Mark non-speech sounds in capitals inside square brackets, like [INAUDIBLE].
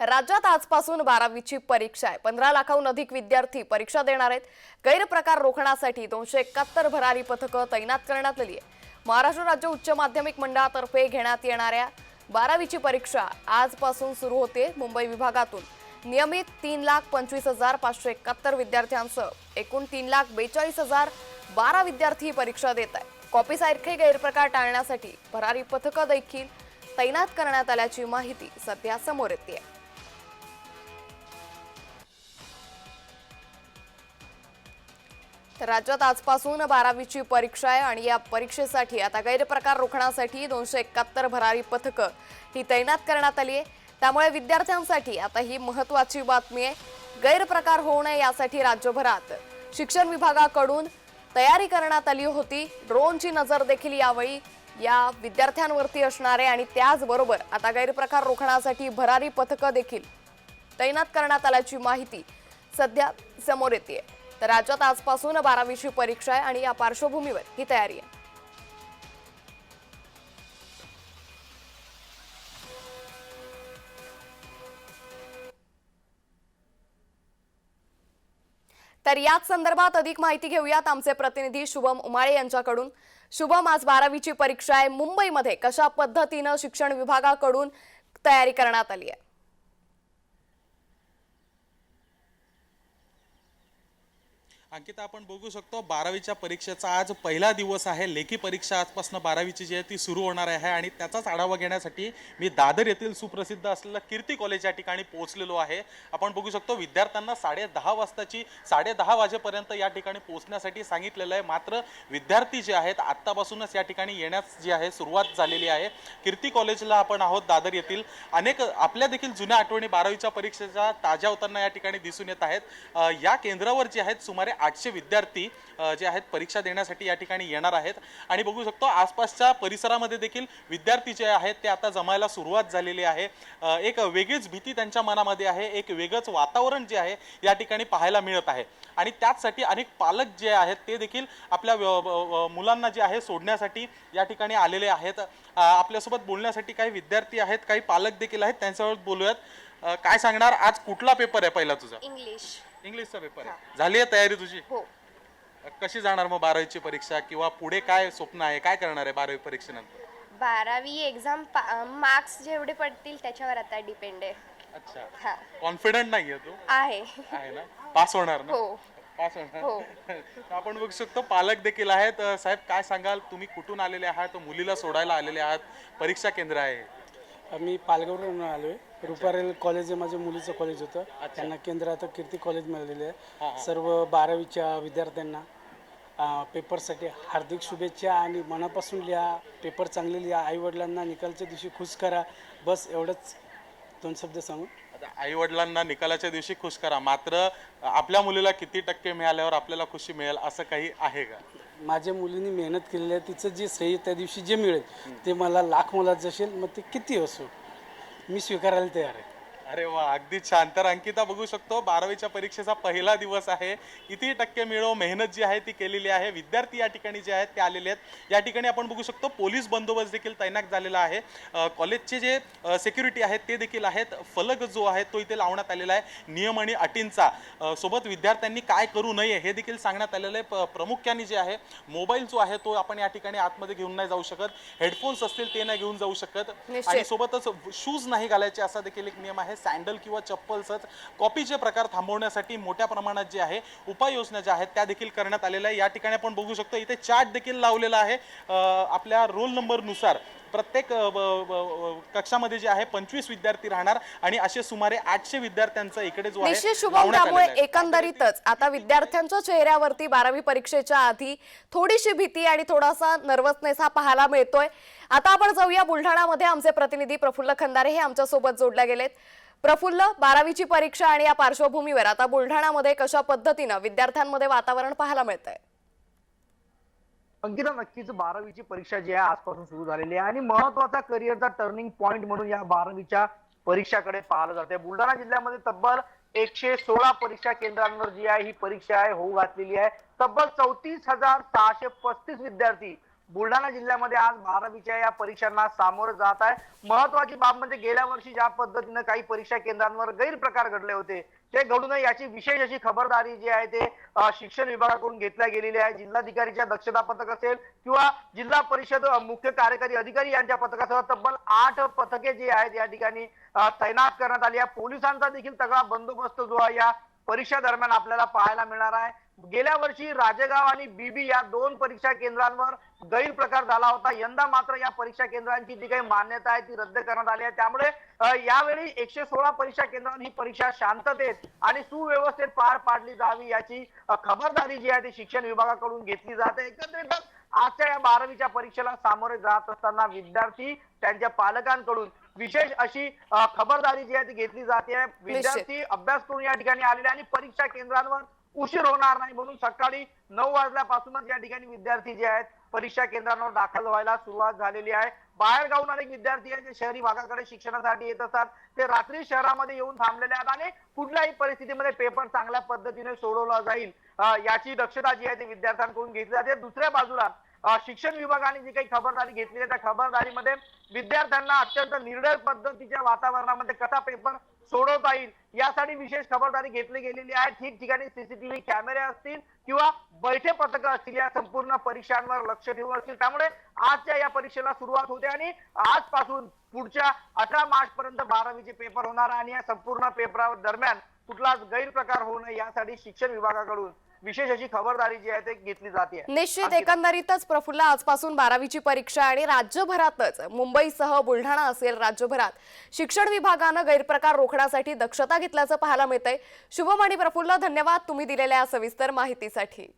राज्यात आजपासून बारावीची परीक्षा आहे. पंधरा लाखाहून अधिक विद्यार्थी परीक्षा देणार आहेत. गैरप्रकार रोखण्यासाठी दोनशे एकाहत्तर भरारी पथकं तैनात करण्यात आली आहे महाराष्ट्र राज्य उच्च माध्यमिक मंडळातर्फे घेण्यात येणाऱ्या बारावीची परीक्षा आजपासून सुरू होते मुंबई विभागातून. नियमित तीन लाख पंचवीस हजार पाचशे एकाहत्तर विद्यार्थ्यांसह एकूण तीन लाख बेचाळीस हजार बारा विद्यार्थी परीक्षा देत आहेत. कॉपीसारखे गैरप्रकार टाळण्यासाठी भरारी पथकं देखील तैनात करण्यात आल्याची माहिती सध्या समोर येते आहे. तर राज्यात आजपासून बारावीची परीक्षा आहे आणि या परीक्षेसाठी आता गैरप्रकार रोखण्यासाठी दोनशे एकाहत्तर भरारी पथकं ही तैनात करण्यात आली आहे. त्यामुळे विद्यार्थ्यांसाठी आता ही महत्वाची बातमी आहे. गैरप्रकार होऊ नये यासाठी राज्यभरात शिक्षण विभागाकडून तयारी करण्यात आली होती. ड्रोनची नजर देखील यावेळी या विद्यार्थ्यांवरती असणार आहे आणि त्याचबरोबर आता गैरप्रकार रोखण्यासाठी भरारी पथकं देखील तैनात करण्यात आल्याची माहिती सध्या समोर येते तर राज्यात आजपासून बारावीची परीक्षा आहे आणि या पार्श्वभूमीवर ही तयारी आहे. तर याच संदर्भात अधिक माहिती घेऊयात आमचे प्रतिनिधी शुभम उमाळे यांच्याकडून. शुभम आज बारावीची परीक्षा आहे. मुंबईमध्ये कशा पद्धतीनं शिक्षण विभागाकडून तयारी करण्यात आली आहे? अंकिता आपण बघू शकतो बारावीच्या परीक्षेचा आज पहिला दिवस आहे. लेखी परीक्षा आजपासून बारावीची जी आहे ती सुरू होणार आहे आणि त्याचाच आढावा घेण्यासाठी मी दादर येथील सुप्रसिद्ध असलेलं कीर्ती कॉलेज या ठिकाणी पोहोचलेलो आहे. आपण बघू शकतो विद्यार्थ्यांना साडे दहा वाजताची साडे दहा वाजेपर्यंत या ठिकाणी पोहोचण्यासाठी सांगितलेलं आहे. मात्र विद्यार्थी जे आहेत आत्तापासूनच या ठिकाणी येण्यास जी आहे सुरुवात झालेली आहे. कीर्ती कॉलेजला आपण आहोत दादर येथील. अनेक आपल्या देखील जुन्या आठवणी बारावीच्या परीक्षेच्या ताज्या होताना या ठिकाणी दिसून येत आहेत. या केंद्रावर जे आहेत सुमारे आठशे विद्यार्थी जे आहेत परीक्षा देण्यासाठी या ठिकाणी येणार आहेत. आणि बघू शकतो आसपासच्या परिसरामध्ये देखील विद्यार्थी जे आहेत ते आता जमायला सुरुवात झालेली आहे. एक वेगळीच भीती त्यांच्या मनामध्ये आहे. एक वेगळंच वातावरण जे आहे या ठिकाणी पाहायला मिळत आहे. आणि त्याचसाठी अनेक पालक जे आहेत ते देखील आपल्या मुलांना जे आहे सोडण्यासाठी या ठिकाणी आलेले आहेत. आपल्यासोबत बोलण्यासाठी काही विद्यार्थी आहेत काही पालक देखील आहेत त्यांच्यासोबत बोलूयात. काय सांगणार? आज कुठला पेपर आहे पहिला तुझा? इंग्लिश. इंग्लिशचा पेपर आहे. झाली आहे तयारी तुझी? हो. कशी जाणार मग बारावीची परीक्षा किंवा पुढे काय स्वप्न आहे? काय करणार आहे बारावी परीक्षेनंतर? बारावी एक्झाम मार्क्स जेवढे पडतील त्याच्यावर आता डिपेंड आहे. अच्छा. हा. कॉन्फिडंट नाहीये तू? आहे. आहे ना? पास होणार ना? हो. पास होणार? हो. तर [LAUGHS] आपण बघू शकतो पालक देखील आहेत. अ, साहेब काय सांगाल? तुम्ही कुठून आलेले आहात? मुलीला सोडायला आलेले आहात? परीक्षा केंद्र आहे. मी पालघरवरून आलो आहे रुपारेल कॉलेज हे माझ्या मुलीचं कॉलेज होतं. त्यांना केंद्र आता कीर्ती कॉलेज मिळालेले आहे. सर्व बारावीच्या विद्यार्थ्यांना अं, पेपरसाठी हार्दिक शुभेच्छा आणि मनापासून लिहा. पेपर चांगले लिहा. आईवडिलांना निकालच्या दिवशी खुश करा. बस एवढंच. दोन शब्द सांगून आता आई वडिलांना निकालाच्या दिवशी खुश करा. मात्र आपल्या मुलीला किती टक्के मिळाल्यावर आपल्याला खुशी मिळेल असं काही आहे का? माझ्या मुलीने मेहनत केलेली आहे. तिचं जे श्रेय त्या दिवशी जे मिळेल ते मला लाख मोलाचं असेल मग ते किती असो? मी स्वीकारायला तयार आहे अरे वा अगदी छान. तर अंकिता बघू शकतो बारावीच्या परीक्षेचा पहिला दिवस आहे. किती टक्के मिळव मेहनत जी आहे ती केलेली आहे. विद्यार्थी या ठिकाणी जे आहेत ते आलेले आहेत. या ठिकाणी आपण बघू शकतो पोलीस बंदोबस्त देखील तैनात झालेला आहे. कॉलेजचे जे सिक्युरिटी आहेत ते देखील आहेत. फलक जो आहे तो इथे लावण्यात आलेला आहे. नियम आणि अटींचा. सोबत विद्यार्थ्यांनी काय करू नये हे देखील सांगण्यात आलेलं आहे. प्रामुख्याने जे आहे मोबाईल जो आहे तो आपण या ठिकाणी आतमध्ये घेऊन नाही जाऊ शकत. हेडफोन्स असतील ते नाही घेऊन जाऊ शकत. आणि सोबतच शूज नाही घालायचे असा देखील एक नियम आहे. सँडल किंवा चप्पलसच कॉपीचे प्रकार थांबवण्यासाठी मोठ्या प्रमाणात जे आहे उपाययोजना ज्या आहेत त्या देखील करण्यात आलेल्या आहे या ठिकाणी आपण बघू शकतो इथे चार्ट देखील लावलेला आहे. आपल्या रोल नंबरनुसार प्रत्येक कक्षामध्ये जे आहे पंचवीस विद्यार्थी राहणार आणि असे सुमारे आठशे विद्यार्थ्यांचा इकडे जो आहे शुभम त्यामुळे. एकंदरीतच आता विद्यार्थ्यांच्या चेहऱ्यावरती बारावी परीक्षेच्या आधी थोडीशी भीती आणि थोडासा नर्वसनेस हा पाहायला मिळतोय. आता आपण जाऊया बुलढाणामध्ये आमचे प्रतिनिधी प्रफुल्ल खंदारे हे आमच्यासोबत जोडले गेलेत. प्रफुल्ल बारावीची परीक्षा आणि या पार्श्वभूमीवर आता बुलढाणामध्ये कशा पद्धतीनं विद्यार्थ्यांमध्ये वातावरण पाहायला मिळतंय? अंकिता नक्कीच बारावीची परीक्षा जी आहे आजपासून सुरू झालेली आहे आणि महत्त्वाचा करिअरचा टर्निंग पॉइंट म्हणून या बारावीच्या परीक्षाकडे पाहिलं जाते बुलढाणा जिल्ह्यामध्ये तब्बल एकशे सोळा परीक्षा केंद्रांवर जी आहे ही परीक्षा आहे होऊ घातलेली आहे. तब्बल चौतीस हजार सहाशे पस्तीस विद्यार्थी बुलढाणा जिल्ह्यामध्ये आज बारावीच्या या परीक्षांना सामोरं जात आहे. महत्वाची बाब म्हणजे गेल्या वर्षी ज्या पद्धतीनं काही परीक्षा केंद्रांवर गैरप्रकार घडले होते ते घडू नये याची विशेष अशी खबरदारी जी आहे ते शिक्षण विभागाकडून घेतल्या गेलेली आहे. जिल्हाधिकारीच्या दक्षता पथक असेल किंवा जिल्हा परिषद मुख्य कार्यकारी अधिकारी यांच्या पथकासह तब्बल आठ पथके जी आहेत या ठिकाणी तैनात करण्यात आली आहे. पोलिसांचा देखील तगडा बंदोबस्त जो आहे या परीक्षा दरम्यान आपल्याला पाहायला मिळणार आहे. गेल्या वर्षी राजेगाव आणि बीबी या दोन परीक्षा केंद्रांवर गैरप्रकार झाला होता. यंदा मात्र या परीक्षा केंद्रांची जी काही मान्यता आहे ती रद्द करण्यात आली आहे. त्यामुळे यावेळी एकशे सोळा परीक्षा केंद्रांवर ही परीक्षा शांततेत आणि सुव्यवस्थेत पार पाडली जावी याची खबरदारी जी आहे ती शिक्षण विभागाकडून घेतली जाते. एकंदरीतच आजच्या या बारावीच्या परीक्षेला सामोरे जात असताना विद्यार्थी त्यांच्या पालकांकडून विशेष अशी खबरदारी जी आहे ती घेतली जाते. विद्यार्थी अभ्यास करून या ठिकाणी आलेले आणि परीक्षा केंद्रांवर उशीर होणार नाही म्हणून सकाळी नऊ वाजल्यापासूनच या ठिकाणी विद्यार्थी जे आहेत परीक्षा केंद्रांवर दाखल व्हायला सुरुवात झालेली आहे. बाहेर गावून अनेक विद्यार्थी आहेत जे शहरी भागाकडे शिक्षणासाठी येत असतात. ते रात्री शहरामध्ये येऊन थांबलेले आहेत आणि कुठल्याही परिस्थितीमध्ये पेपर चांगल्या पद्धतीने सोडवला जाईल याची दक्षता जी आहे ती विद्यार्थ्यांकडून घेतली जाते. दुसऱ्या बाजूला शिक्षण विभागाने जी काही खबरदारी घेतली आहे त्या खबरदारीमध्ये विद्यार्थ्यांना अत्यंत निर्णय पद्धतीच्या वातावरणामध्ये कसा पेपर सोडवता येईल. यासाठी विशेष खबरदारी घेतली गेलेली आहे. ठिकठिकाणी सीसीटीव्ही कॅमेरे असतील किंवा बैठे पथकं असतील या संपूर्ण परीक्षांवर लक्ष ठेवून असतील. त्यामुळे आजच्या या परीक्षेला सुरुवात होते आणि आजपासून पुढच्या अठरा मार्च पर्यंत बारावीचे पेपर होणार आणि या संपूर्ण पेपरा दरम्यान कुठलाच गैरप्रकार होऊ नये यासाठी शिक्षण विभागाकडून विशेष अशी खबरदारी जी आहे ते घेतली जाते. निश्चित एकंदरीतच प्रफुल्ल आजपासून बारावीची परीक्षा आणि राज्यभरातच मुंबईसह बुलढाणा असेल राज्यभरात. शिक्षण विभागानं गैरप्रकार रोखण्यासाठी दक्षता घेतल्याचं पाहायला मिळतंय. शुभम आणि प्रफुल्ल धन्यवाद तुम्ही दिलेल्या सविस्तर माहितीसाठी.